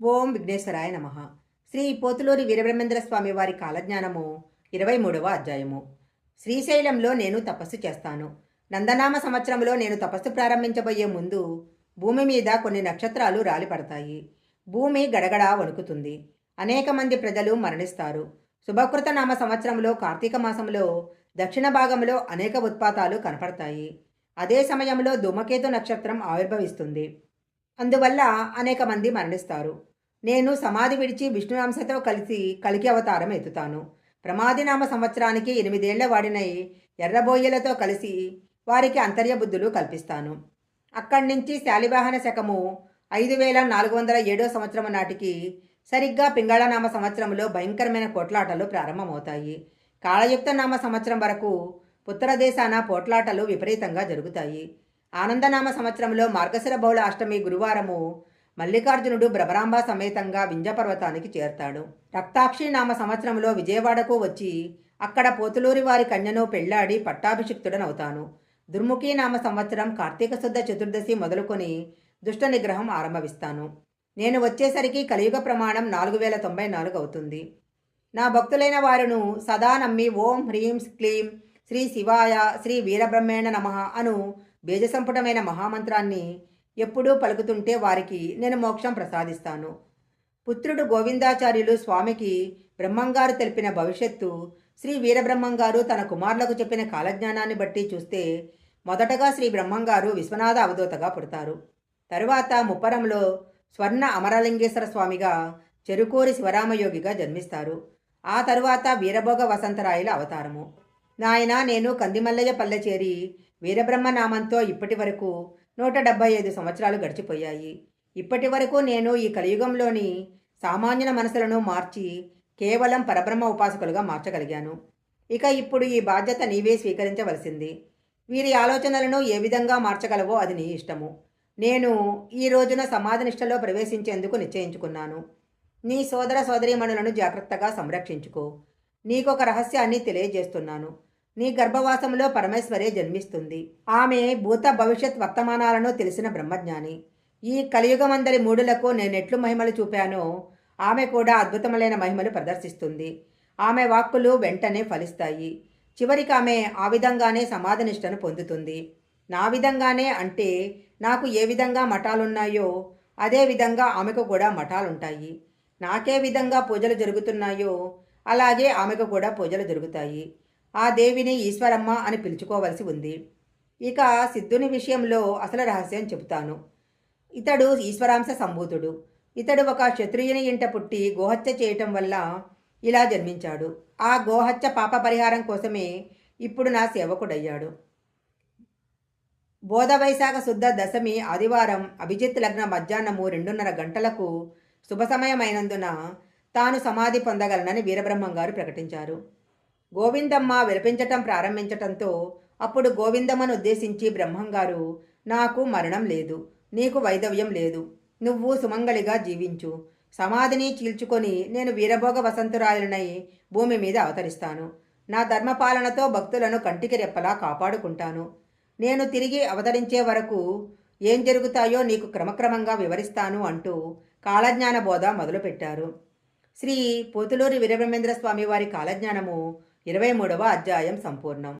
ఓం విఘ్నేశ్వరాయ నమ. శ్రీ పోతులూరి వీరబ్రహ్మేంద్ర స్వామి వారి కాలజ్ఞానము ఇరవై మూడవ అధ్యాయము. శ్రీశైలంలో నేను తపస్సు చేస్తాను. నందనామ సంవత్సరంలో నేను తపస్సు ప్రారంభించబోయే ముందు భూమి మీద కొన్ని నక్షత్రాలు రాలిపడతాయి. భూమి గడగడ వణుకుతుంది. అనేక మంది ప్రజలు మరణిస్తారు. శుభకృత నామ సంవత్సరంలో కార్తీక మాసంలో దక్షిణ భాగంలో అనేక ఉత్పాతాలు కనపడతాయి. అదే సమయంలో ధూమకేతు నక్షత్రం ఆవిర్భవిస్తుంది. అందువల్ల అనేక మంది మరణిస్తారు. నేను సమాధి విడిచి విష్ణునాంశతో కలిసి కలికి అవతారం ఎత్తుతాను. ప్రమాదినామ సంవత్సరానికి ఎనిమిదేళ్ళ వాడినై ఎర్రబోయ్యలతో కలిసి వారికి అంతర్యబుద్ధులు కల్పిస్తాను. అక్కడి నుంచి శాలివాహన శకము ఐదు వేల నాలుగు వందల ఏడో సంవత్సరం నాటికి సరిగ్గా పింగళనామ సంవత్సరంలో భయంకరమైన పోట్లాటలు ప్రారంభమవుతాయి. కాళయుక్త నామ సంవత్సరం వరకు ఉత్తర దేశాన పోట్లాటలు విపరీతంగా జరుగుతాయి. ఆనందనామ సంవత్సరంలో మార్గశిర బహుళ అష్టమి గురువారము మల్లికార్జునుడు భ్రమరాంబ సమేతంగా వింజపర్వతానికి చేరతాడు. రక్తాక్షి నామ సంవత్సరంలో విజయవాడకు వచ్చి అక్కడ పోతులూరి వారి కన్యను పెళ్ళాడి పట్టాభిషిక్తుడనవుతాను. దుర్ముఖి నామ సంవత్సరం కార్తీక శుద్ధ చతుర్దశి మొదలుకొని దుష్ట నిగ్రహం ఆరంభిస్తాను నేను వచ్చేసరికి కలియుగ ప్రమాణం నాలుగు వేల తొంభై నాలుగు అవుతుంది. నా భక్తులైన వారును సదా నమ్మి ఓం హ్రీం క్లీం శ్రీ శివాయ శ్రీ వీరబ్రహ్మేణ నమ అను బీజసంపుటమైన మహామంత్రాన్ని ఎప్పుడూ పలుకుతుంటే వారికి నేను మోక్షం ప్రసాదిస్తాను. పుత్రుడు గోవిందాచార్యులు స్వామికి బ్రహ్మంగారు తెలిపిన భవిష్యత్తు శ్రీ వీరబ్రహ్మంగారు తన కుమారులకు చెప్పిన కాలజ్ఞానాన్ని బట్టి చూస్తే మొదటగా శ్రీ బ్రహ్మంగారు విశ్వనాథ అవధూతగా పుడతారు. తరువాత ముప్పరంలో స్వర్ణ అమరలింగేశ్వర స్వామిగా చెరుకూరి శివరామయోగిగా జన్మిస్తారు. ఆ తరువాత వీరభోగ వసంతరాయల అవతారము. నాయన నేను కందిమల్లయ్య పల్లె చేరి వీరబ్రహ్మ నామంతో ఇప్పటి వరకు నూట డెబ్బై ఐదు సంవత్సరాలు గడిచిపోయాయి. ఇప్పటి వరకు నేను ఈ కలియుగంలోని సామాన్యుల మనసులను మార్చి కేవలం పరబ్రహ్మ ఉపాసకులుగా మార్చగలిగాను. ఇక ఇప్పుడు ఈ బాధ్యత నీవే స్వీకరించవలసింది. వీరి ఆలోచనలను ఏ విధంగా మార్చగలవో అది నీ ఇష్టము. నేను ఈ రోజున సమాధినిష్టలో ప్రవేశించేందుకు నిశ్చయించుకున్నాను. నీ సోదర సోదరీమణులను జాగ్రత్తగా సంరక్షించుకో. నీకొక రహస్యాన్ని తెలియజేస్తున్నాను. నీ గర్భవాసంలో పరమేశ్వరే జన్మిస్తుంది. ఆమె భూత భవిష్యత్ వర్తమానాలను తెలిసిన బ్రహ్మజ్ఞాని. ఈ కలియుగమందరి మూడులకు నేనెట్లు మహిమలు చూపానో ఆమె కూడా అద్భుతములైన మహిమలు ప్రదర్శిస్తుంది. ఆమె వాక్కులు వెంటనే ఫలిస్తాయి. చివరికి ఆమె ఆ విధంగానే సమాధినిష్టను పొందుతుంది. నా విధంగానే అంటే నాకు ఏ విధంగా మఠాలున్నాయో అదే విధంగా ఆమెకు కూడా మఠాలుంటాయి. నాకే విధంగా పూజలు జరుగుతున్నాయో అలాగే ఆమెకు కూడా పూజలు జరుగుతాయి. ఆ దేవిని ఈశ్వరమ్మ అని పిలుచుకోవలసి ఉంది. ఇక సిద్ధుని విషయంలో అసలు రహస్యం చెబుతాను. ఇతడు ఈశ్వరాంశ సంభూతుడు. ఇతడు ఒక క్షత్రియుని ఇంట పుట్టి గోహత్య చేయటం వల్ల ఇలా జన్మించాడు. ఆ గోహత్య పాప పరిహారం కోసమే ఇప్పుడు నా సేవకుడయ్యాడు. బోధ వైశాఖ శుద్ధ దశమి ఆదివారం అభిజిత్ లగ్న మధ్యాహ్నము రెండున్నర గంటలకు శుభ సమయమైనందున తాను సమాధి పొందగలనని వీరబ్రహ్మం గారు ప్రకటించారు. గోవిందమ్మ విలపించటం ప్రారంభించటంతో అప్పుడు గోవిందమ్మను ఉద్దేశించి బ్రహ్మంగారు నాకు మరణం లేదు నీకు వైదవ్యం లేదు నువ్వు సుమంగళిగా జీవించు. సమాధిని చీల్చుకొని నేను వీరభోగ వసంతురాయులనై భూమి మీద అవతరిస్తాను. నా ధర్మపాలనతో భక్తులను కంటికి రెప్పలా కాపాడుకుంటాను. నేను తిరిగి అవతరించే వరకు ఏం జరుగుతాయో నీకు క్రమక్రమంగా వివరిస్తాను అంటూ కాలజ్ఞాన బోధ మొదలుపెట్టారు. శ్రీ పోతులూరి వీరబ్రహ్మేంద్ర స్వామి వారి కాలజ్ఞానము ఇరవై మూడవ అధ్యాయం సంపూర్ణం.